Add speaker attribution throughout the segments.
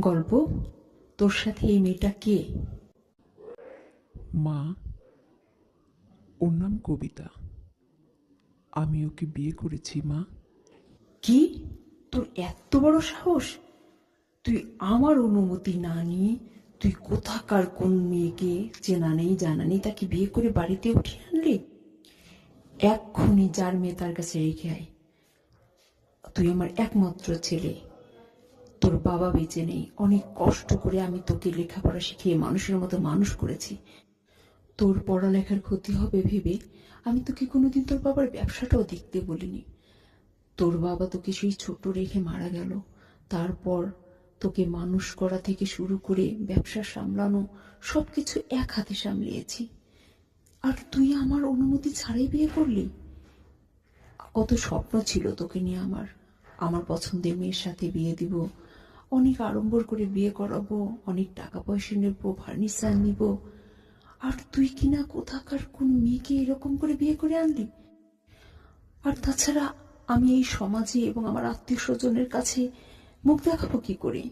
Speaker 1: গল্প? তোর সাথে এই মেয়েটা কে?
Speaker 2: মা ওর নাম কবিতা। আমি ওকে বিয়ে করেছি মা।
Speaker 1: কি? তোর এত বড় সাহস? তুই আমার অনুমতি না নিয়ে তুই কোথাকার কোন মেয়েকে চেনা নেই জানা নেই তাকে বিয়ে করে বাড়িতে উঠিয়ে আনলি? এক্ষুনি যার মেয়ে তার কাছে রেখে আয়। তুই আমার একমাত্র ছেলে। তোর বাবা বেঁচে নেই। অনেক কষ্ট করে আমি তোকে লেখাপড়া শিখিয়ে মানুষের মতো মানুষ করেছি। তোর পড়ালেখার ক্ষতি হবে ভেবে আমি তোকে কোনোদিন তোর বাবার ব্যবসাটাও দেখতে বলিনি। তোর বাবা তোকে সেই ছোট রেখে মারা গেল। তারপর তোকে মানুষ করা থেকে শুরু করে ব্যবসা সামলানো সবকিছু এক হাতে সামলিয়েছি। আর তুই আমার অনুমতি ছাড়াই বিয়ে করলি? কত স্বপ্ন ছিল তোকে নিয়ে আমার। আমার পছন্দের মেয়ের সাথে বিয়ে দিব অনেক আড়ম্বর করে বিয়ে করাবো অনেক টাকা পয়সা নেব ফার্নিচার নিব। আর তুই কিনা কোথাকার কোন মেয়েকে এরকম করে বিয়ে করে আনলি? আর তাছাড়া আমি এই সমাজে এবং আমার আত্মীয় স্বজনের কাছে মুখ দেখাবো কি করে?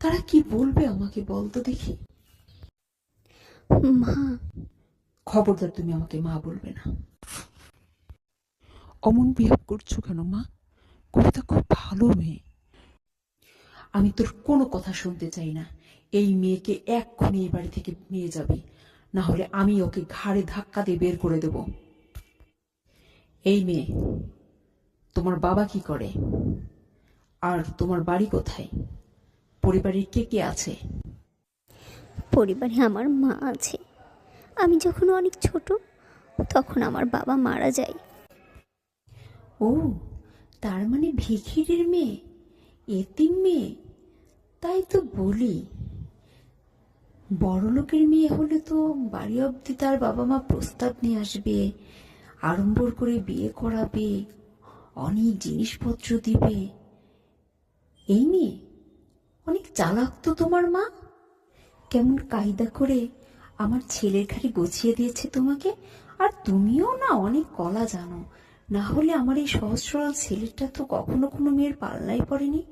Speaker 1: তারা কি বলবে আমাকে বলতো দেখি।
Speaker 3: মা।
Speaker 1: খবরদার তুমি আমাকে মা বলবে না।
Speaker 2: অমন বিহেভ করছ কেন মা? কবিতা খুব ভালো মেয়ে।
Speaker 1: আমি তোর কোনো কথা শুনতে চাই না। এই মেয়েকে এক্ষুনি এই বাড়ি থেকে নিয়ে যাবি। না হলে আমি ওকে ঘাড়ে ধাক্কা দিয়ে বের করে দেব। এই মেয়ে তোমার বাবা কি করে? আর তোমার বাড়ি কোথায়? পরিবারের কে কে আছে?
Speaker 3: পরিবারে আমার মা আছে। আমি যখন অনেক ছোট তখন আমার বাবা মারা যায়।
Speaker 1: ও তার মানে ভিখিরের মেয়ে এতিম মেয়ে। তাই তো বলি বড়লোকের মেয়ে হলে তো বাড়ি অবধি তার বাবা মা প্রস্তাব নিয়ে আসবে, আড়ম্বর করে বিয়ে করাবে, অনেক জিনিসপত্র দিবে। এই নিয়ে অনেক চালাক তো তোমার মা। কেমন কায়দা করে আমার ছেলের ঘাড়ে গছিয়ে দিয়েছে তোমাকে, আর তুমিও না অনেক কলা জানো। না হলে আমার এই সহজ সরল ছেলেটা তো কখনো কোনো মেয়ের পাল্লাই পড়েনি।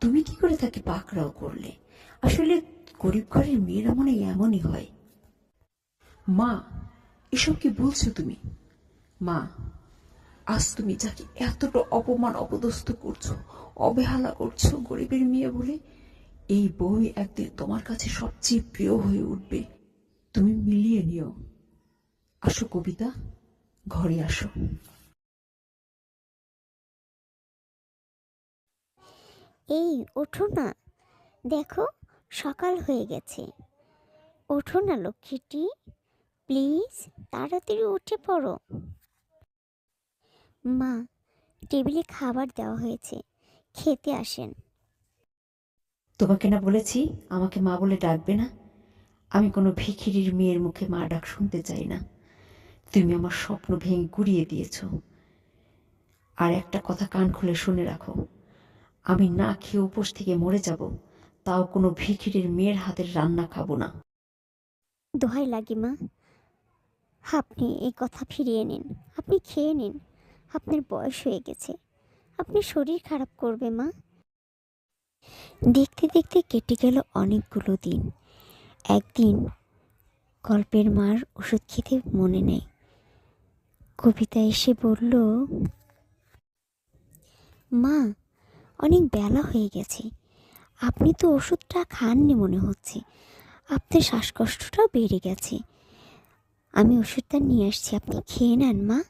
Speaker 1: তুমি কি করে তাকে পাকড়াও করলে? আসলে গরিব ঘরের মেয়েরা মনে এমনই হয়। মা, এসব কি বলছো তুমি? মা, আজ তুমি যাকে এতটা অপমান অপদস্থ করছ, অবহেলা করছ গরিবের মেয়ে বলে, এই বই একদিন তোমার কাছে সবচেয়ে প্রিয় হয়ে উঠবে। তুমি মিলিয়ে নিও। আসো কবিতা, ঘরে আসো।
Speaker 3: এই, ওঠো না। দেখো, সকাল হয়ে গেছে। ওঠো না, লক্ষ্মীটি। প্লিজ, তাড়াতাড়ি উঠে পড়ো। মা, টেবিলে খাবার দেওয়া হয়েছে। খেতে আসেন।
Speaker 1: তোমাকে না বলেছি, আমাকে মা বলে ডাকবে না? আমি কোনো ভিখিরির মেয়ের মুখে মা ডাক শুনতে চাই না। তুমি আমার স্বপ্ন ভেঙে গুড়িয়ে দিয়েছ। আর একটা কথা কান খুলে শুনে রাখো। আমি না খেয়ে উপোস থেকে মরে যাব, তাও কোনো ভিখিরির মেয়ের হাতের রান্না খাব না।
Speaker 3: দোহাই লাগে মা। আপনি এই কথা ফিরিয়ে নিন, আপনি খেয়ে নিন, আপনার বয়স হয়ে গেছে আপনি শরীর খারাপ করবে মা। দেখতে দেখতে কেটে গেল অনেকগুলো দিন। একদিন গল্পের মার ওষুধ খেতে মনে নেই। কবিতা এসে বলল, মা অনেক বেলা হয়ে গেছে। আপনি তো ওষুধটা খাননি মনে হচ্ছে। আপনার শ্বাসকষ্টটাও বেড়ে গেছে। আমি ওষুধটা নিয়ে আসছি আপনি খেয়ে নেন মা।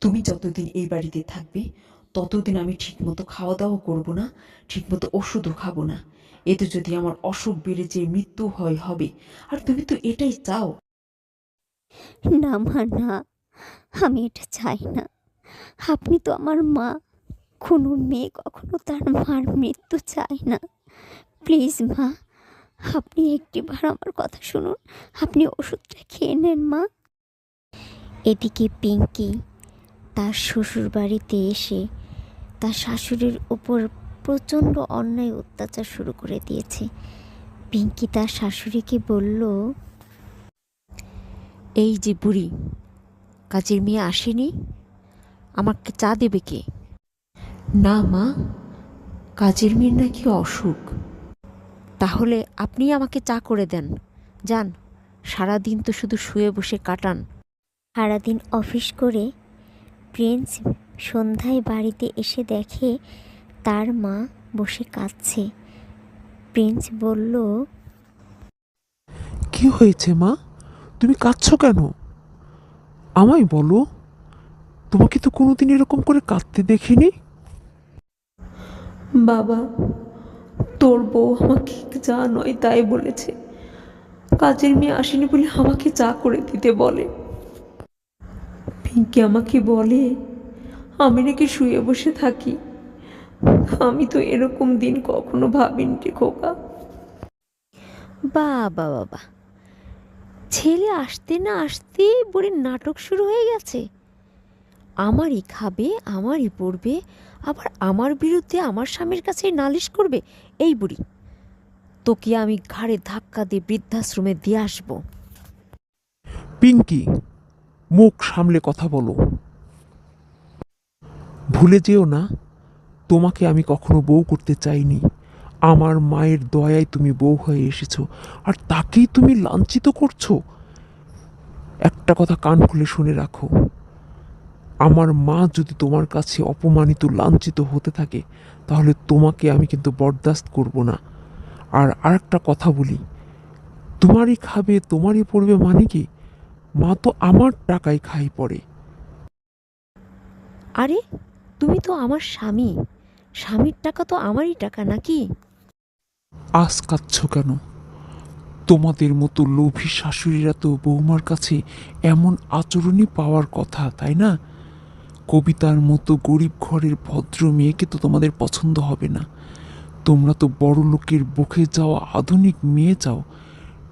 Speaker 1: তুমি যতদিন এই বাড়িতে থাকবে ততদিন আমি ঠিকমতো খাওয়া দাওয়া করব না ঠিকমতো ওষুধও খাব না। এতে যদি আমার অসুখ বেড়ে যে মৃত্যু হয় হবে আর তুমি তো এটাই চাও।
Speaker 3: না মা না। আমি এটা চাই না। আপনি তো আমার মা। কোনো মেয়ে কখনো তার মার মৃত্যু চায় না। প্লিজ, মা, আপনি একটিবার আমার কথা শুনুন। আপনি ওষুধটা খেয়ে নেন, মা। এদিকে পিঙ্কি তার শ্বশুর বাড়িতে এসে তার শাশুড়ির ওপর প্রচণ্ড অন্যায় অত্যাচার শুরু করে দিয়েছে। পিঙ্কি তার শাশুড়িকে বলল,
Speaker 4: এই যে বুড়ি, কাজের মেয়ে আসেনি? আমাকে চা দেবে কে?
Speaker 1: না মা। কাজের মেয়ের নাকি অসুখ।
Speaker 4: তাহলে আপনি আমাকে চা করে দেন। যান সারাদিন তো শুধু শুয়ে বসে কাটান।
Speaker 3: সারাদিন অফিস করে প্রিন্স সন্ধ্যায় বাড়িতে এসে দেখে তার মা বসে কাঁদছে। প্রিন্স বলল
Speaker 2: কি হয়েছে মা? তুমি কাঁদছো কেন? আমায় বলো। তোমাকে তো কোনোদিন এরকম করে কাঁদতে দেখিনি?
Speaker 1: বাবা, তোর বউ আমাকে যা নয় তাই বলেছে। কাজের মেয়ে আসেনি বলে আমাকে চা করে দিতে বলে। পিঙ্কি আমাকে বলে, আমি নাকি শুয়ে বসে থাকি। আমি তো এরকম দিন কখনো ভাবিনি রে খোকা।
Speaker 4: বাবা বাবা। ছেলে আসতে না আসতেই বুড়ির নাটক শুরু হয়ে গেছে। আমারই খাবে, আমারই পড়বে আবার আমার বিরুদ্ধে আমার স্বামীর কাছে নালিশ করবে? এই বুড়ি। তোকে আমি ঘাড়ে ধাক্কা দিয়ে বৃদ্ধাশ্রমে দিয়ে আসব।
Speaker 2: পিঙ্কি, মুখ সামলে কথা বলো। ভুলে যেও না, তোমাকে আমি কখনো বউ করতে চাইনি। আমার মায়ের দয়ায় তুমি বউ হয়ে এসেছ, আর তাকেই তুমি লাঞ্ছিত করছ। একটা কথা কান খুলে শুনে রাখো। আমার মা যদি তোমার কাছে অপমানিত লাঞ্ছিত হতে থাকে তাহলে তোমাকে আমি কিন্তু বরদাস্ত করব না। আর আরেকটা কথা বলি তোমারই খাবে তোমারই পড়বে মানে কি? মা তো আমার টাকায় খাই পড়ে।
Speaker 4: আরে তুমি তো আমার স্বামী। স্বামীর টাকা তো আমারই টাকা নাকি?
Speaker 2: আজ কাঁদছ কেন? তোমাদের মতো লোভী শাশুড়িরা তো বৌমার কাছে এমন আচরণই পাওয়ার কথা তাই না? কবিতার মতো গরিব ঘরের ভদ্র মেয়েকে তো তোমাদের পছন্দ হবে না। তোমরা তো বড় লোকের বকে যাওয়া আধুনিক মেয়ে চাও।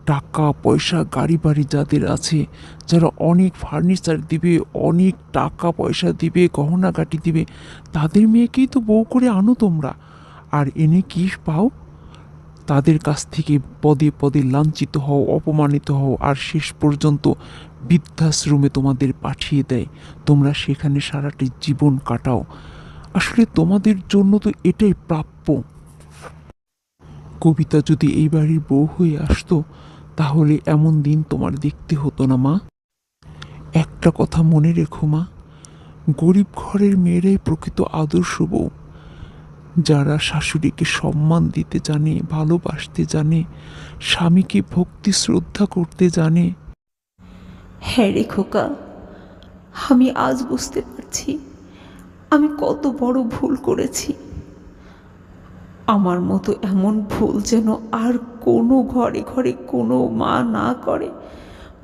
Speaker 2: টাকা, পয়সা, গাড়ি বাড়ি যাদের আছে, যারা অনেক ফার্নিচার দিবে, অনেক টাকা পয়সা দিবে, গহনাগাটি দিবে, তাদের মেয়েকেই তো বউ করে আনো তোমরা। আর এনে কি পাও? তাদের কাছ থেকে পদে পদে লাঞ্ছিত হও, অপমানিত হও, আর শেষ পর্যন্ত বৃদ্ধাশ্রমে তোমাদের পাঠিয়ে দেয়। তোমরা সেখানে সারাটি জীবন কাটাও। আসলে তোমাদের জন্য তো এটাই প্রাপ্য। কবিতা যদি এই বাড়ির বউ হয়ে আসতো, তাহলে এমন দিন তোমার দেখতে হতো না, মা। একটা কথা মনে রেখো, মা। গরিব ঘরের মেয়েরাই প্রকৃত আদর্শ বউ। যারা শাশুড়িকে সম্মান দিতে জানে, ভালোবাসতে জানে, স্বামীকে ভক্তি, শ্রদ্ধা করতে জানে।
Speaker 1: হ্যাঁ রে খোকা, আমি আজ বুঝতে পারছি। আমি কত বড় ভুল করেছি। আমার মতো এমন ভুল যেন আর কোনো ঘরে ঘরে কোনো মা না করে,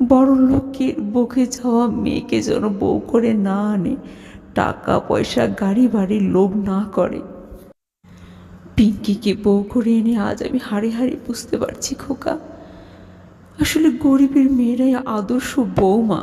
Speaker 1: বড় লোকের বকে যাওয়া মেয়েকে যেন বউ করে না আনে টাকা পয়সা গাড়ি বাড়ির লোভ না করে। পিঙ্কিকে বউ করে এনে আজ আমি হাড়ে হাড়ে বুঝতে পারছি খোকা। আসলে গরিবের মেয়েরাই আদর্শ বৌমা।